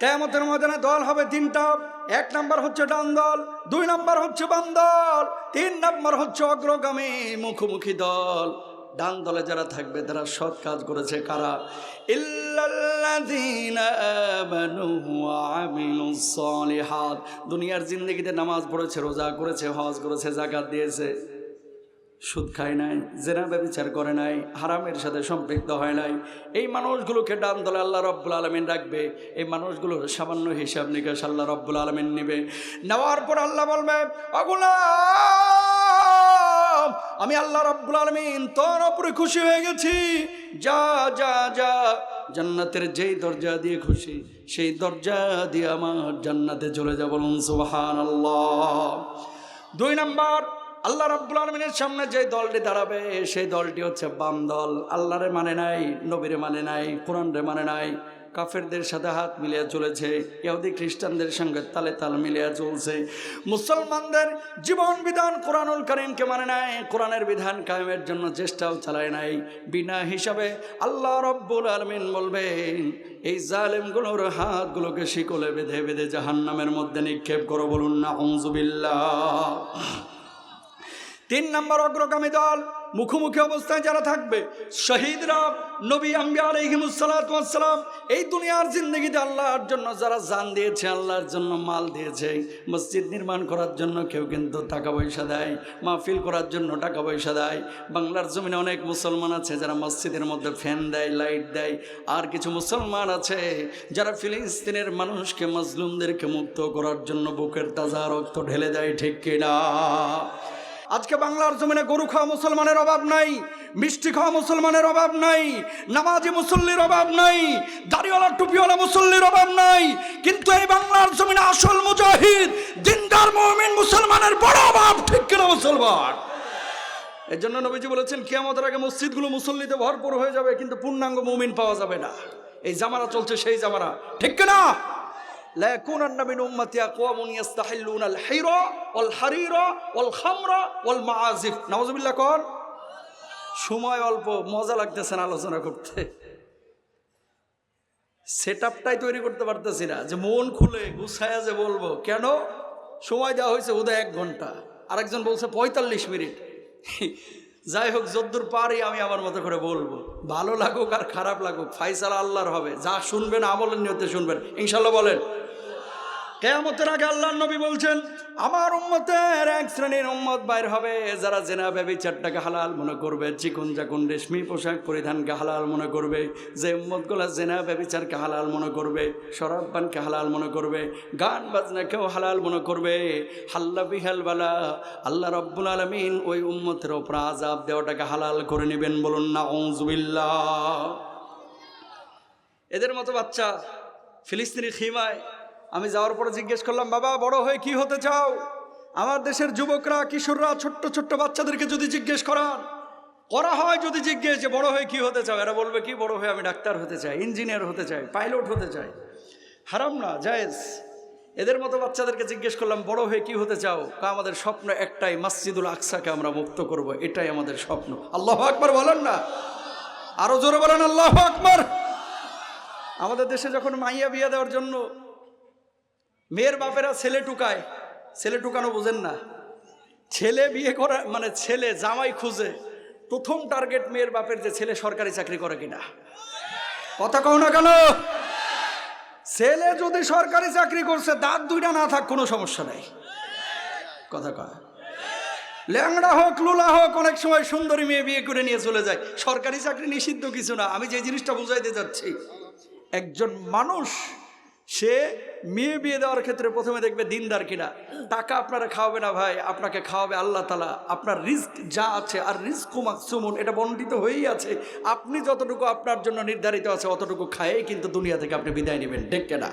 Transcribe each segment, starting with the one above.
কেয়ামতের ময়দানে দল হবে তিনটা এক নাম্বার হচ্ছে ডান দল, দুই নাম্বার হচ্ছে বাম দল, তিন নাম্বার হচ্ছে অগ্রগামী মুখোমুখি দল। ডান দলে যারা থাকবে, তারা সৎ কাজ করেছে কারা? দুনিয়ার জিন্দগিতে নামাজ পড়েছে, রোজা করেছে, হজ করেছে জাকাত দিয়েছে। সুদ খায় নাই, জেনা ব্যবচার করে নাই, হারামের সাথে সম্পৃক্ত হয় নাই। এই মানুষগুলোকে ডান দলে আল্লাহ রব্বুল আলমিন রাখবে, এই মানুষগুলোর সামান্য হিসাব নিকাশ আল্লাহ রব্বুল আলমিন নেবে। নেওয়ার পর আল্লাহ বলবে আমি আল্লাহ রব্বুল আলমিন তোর ওপরে খুশি হয়ে গেছি। যা যা যা, জান্নাতের যেই দরজা দিয়ে খুশি, সেই দরজা দিয়ে আমার জান্নাতে চলে যাব সুবাহান আল্লাহ দুই নাম্বার আল্লাহ রাব্বুল আলমিনের সামনে যে দলটি দাঁড়াবে, সেই দলটি হচ্ছে বাম দল। আল্লাহরে মানে নাই, নবীরে মানে নাই, কোরআনরে মানে নাই। কাফেরদের সাথে হাত মিলিয়ে চলেছে, ইহুদি খ্রিস্টানদের সঙ্গে তালে তাল মিলিয়ে চলছে। মুসলমানদের জীবন বিধান কোরআনুল করিমকে মানে নাই, কোরআনের বিধান কায়েমের জন্য চেষ্টাও চালায় নাই। বিনা হিসাবে আল্লাহ রব্বুল আলমিন বলবেন, এই জালেমগুলোর হাতগুলোকে শিকলে বেঁধে বেঁধে জাহান্নামের মধ্যে নিক্ষেপ করো বলুন না হংজুবিল্লাহ তিন নম্বর অগ্রগামী দল, মুখোমুখি অবস্থায় যারা থাকবে, শহীদরা নবী আলহিমুসালাম এই দুনিয়ার জিন্দগিতে আল্লাহর জন্য যারা জান দিয়েছে, আল্লাহর জন্য মাল দিয়েছে, মসজিদ নির্মাণ করার জন্য কেউ কিন্তু টাকা পয়সা দেয়, মাহফিল করার জন্য টাকা পয়সা দেয়, বাংলার জমিনে অনেক মুসলমান আছে যারা মসজিদের মধ্যে ফ্যান দেয়, লাইট দেয়, আর কিছু মুসলমান আছে যারা ফিলিস্তিনের মানুষকে, মজলুমদেরকে মুক্ত করার জন্য বুকের তাজা রক্ত ঢেলে দেয়, ঠিক কিনা? আজকে বাংলার জমিনে গরু খাওয়া মুসলমানের অভাব নাই, মিষ্টি খাওয়া মুসলমানের অভাব নাই, নামাজি মুসল্লির অভাব নাই, দাড়িওয়ালা, টুপিওয়ালা মুসল্লির অভাব নাই, কিন্তু এই বাংলার জমিনে আসল মুজাহিদ, দিনদার মমিন মুসলমানের বড় অভাব, ঠিক কিনা মুসলমান? এর জন্য নবীজি বলেছেন, কিয়ামতের আগে মসজিদগুলো মুসল্লিতে ভরপুর হয়ে যাবে, কিন্তু পূর্ণাঙ্গ মুমিন পাওয়া যাবে না। এই জামারা চলছে সেই জামারা ঠিক কিনা? لا يكونن من أمتي أقوام يستحلون الحير والحرير والخمر والمعازف نعوذ بالله কোন সময় অল্প মজা লাগতেছে না আলোচনা করতে সেট আপটাই তৈরি করতে পারতেছি না যে মন খুলে গুছায়া যে বলবো কেন সময় দেওয়া হয়েছে উদয় এক ঘন্টা আরেকজন বলছে পঁয়তাল্লিশ মিনিট যাই হোক, যদ্দূর পারি আমি আমার মতো করে বলব। ভালো লাগুক আর খারাপ লাগুক, ফাইসালা আল্লাহর হবে। যা শুনবেন আমলের নিয়তে শুনবেন। ইনশাল্লাহ বলেন। কেয়ামতের আগে আল্লাহ নবী বলছেন, আমার উম্মতের এক শ্রেণির উম্মত বাইর হবে, যারা জেনা ব্যবচারটাকে হালাল মনে করবে, চিকুন চাকুন রেশমি পোশাক পরিধানকে হালাল মনে করবে, যে উম্মতগুলো জেনা, ব্যবচারকে হালাল মনে করবে, শরাব পানকে হালাল মনে করবে, গান বাজনাকেও হালাল মনে করবে, হাল্লা বিহাল বালা, আল্লাহ রব্বুল আলমিন ওই উম্মতের ওপর আজাব দেওয়াটাকে হালাল করে নেবেন বলুন না ওজবিল্লাহ এদের মতো বাচ্চা ফিলিস্তিনি খিমায় আমি যাওয়ার পরে জিজ্ঞেস করলাম, বাবা, বড় হয়ে কি হতে চাও? আমার দেশের যুবকরা, কিশোররা, ছোট্ট ছোট্ট বাচ্চাদেরকে যদি জিজ্ঞেস করান, করা হয় যদি জিজ্ঞেস যে, বড় হয়ে কি হতে চাও? এরা বলবে, কি বড় হয়ে আমি ডাক্তার হতে চাই, ইঞ্জিনিয়ার হতে চাই, পাইলট হতে চাই। হারাম না, জায়েজ। এদের মতো বাচ্চাদেরকে জিজ্ঞেস করলাম, বড় হয়ে কি হতে চাও? কা, আমাদের স্বপ্ন একটাই, মসজিদুল আকসাকে আমরা মুক্ত করব, এটাই আমাদের স্বপ্ন। আল্লাহ আকবার বলেন না? আরও জোরে বলেন, আল্লাহ আকবার! আমাদের দেশে যখন মাইয়া বিয়া দেওয়ার জন্য মেয়ের বাপেরা ছেলে টুকায়। ছেলে টুকানো বোঝেন না। ছেলে বিয়ে করা মানে ছেলে জামাই খুঁজে। প্রথম টার্গেট মেয়ের বাপের যে ছেলে সরকারি চাকরি করে কিনা। কথা কও না কেন? ছেলে যদি সরকারি চাকরি করছে, দাঁত দুইটা না থাক, কোনো সমস্যা নাই। কথা কয়। ল্যাংড়া হোক, লুলা হোক, অনেক সময় সুন্দরী মেয়ে বিয়ে করে নিয়ে চলে যায়। সরকারি চাকরি নিষিদ্ধ কিছু না। আমি যে জিনিসটা বুঝাইতে যাচ্ছি একজন মানুষ সে মেয়ে বিয়ে দেওয়ার ক্ষেত্রে প্রথমে দেখবে দিনদার কিনা। টাকা আপনারা খাওয়াবে না ভাই, আপনাকে খাওয়াবে আল্লাহ তালা আপনার রিস্ক যা আছে, আর রিস্ক মাকসুমুন, এটা বন্টিত হয়েই আছে। আপনি যতটুকু আপনার জন্য নির্ধারিত আছে, অতটুকু খায়েই কিন্তু দুনিয়া থেকে আপনি বিদায় নেবেন ডেকে না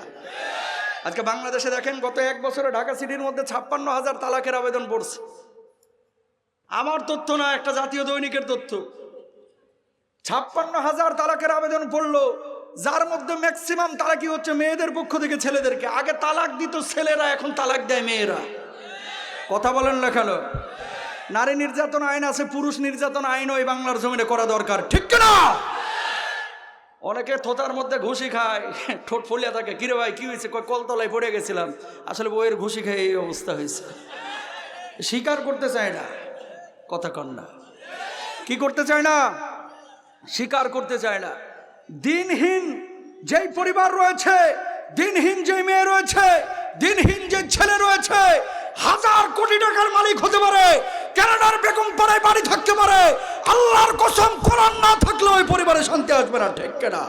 আজকে বাংলাদেশে দেখেন, গত এক বছরে ঢাকা সিটির মধ্যে ছাপ্পান্ন হাজার তালাকের আবেদন পড়ছে। আমার তথ্য না, একটা জাতীয় দৈনিকের তথ্য। ছাপ্পান্ন হাজার তালাকের আবেদন পড়ল যার মধ্যে ম্যাক্সিমাম তালাকি হচ্ছে, মেয়েদের পক্ষ থেকে ছেলেদেরকে। আগে তালাক দিত ছেলেরা, এখন তালাক দেয় মেয়েরা। কথা বলেন না লেখালো নারী নির্যাতন আইন আছে, পুরুষ নির্যাতন আইন ওই বাংলার জমিনে করা দরকার। ঠিক না? অনেকে থোতার মধ্যে ঘুষি খায়, ঠোঁট ফলিয়া থাকে। কিরে ভাই, কি হয়েছে? কয় কলতলায় পড়ে গেছিলাম। আসলে বইয়ের ঘুষি খেয়ে এই অবস্থা হয়েছে। স্বীকার করতে চায় না। কথা কন না। কি করতে চায় না? স্বীকার করতে চায় না। দিনহীন যেই পরিবার রয়েছে, দিনহীন যে মেয়ে রয়েছে, দিনহীন যে ছেলে রয়েছে, হাজার কোটি টাকার মালিক হতে পারে কানাডার বেগম পাড়ায় বাড়ি থাকতে পারে, আল্লাহর কসম কোরআন না থাকলে ওই পরিবারে শান্তি আসবে না, ঠিক না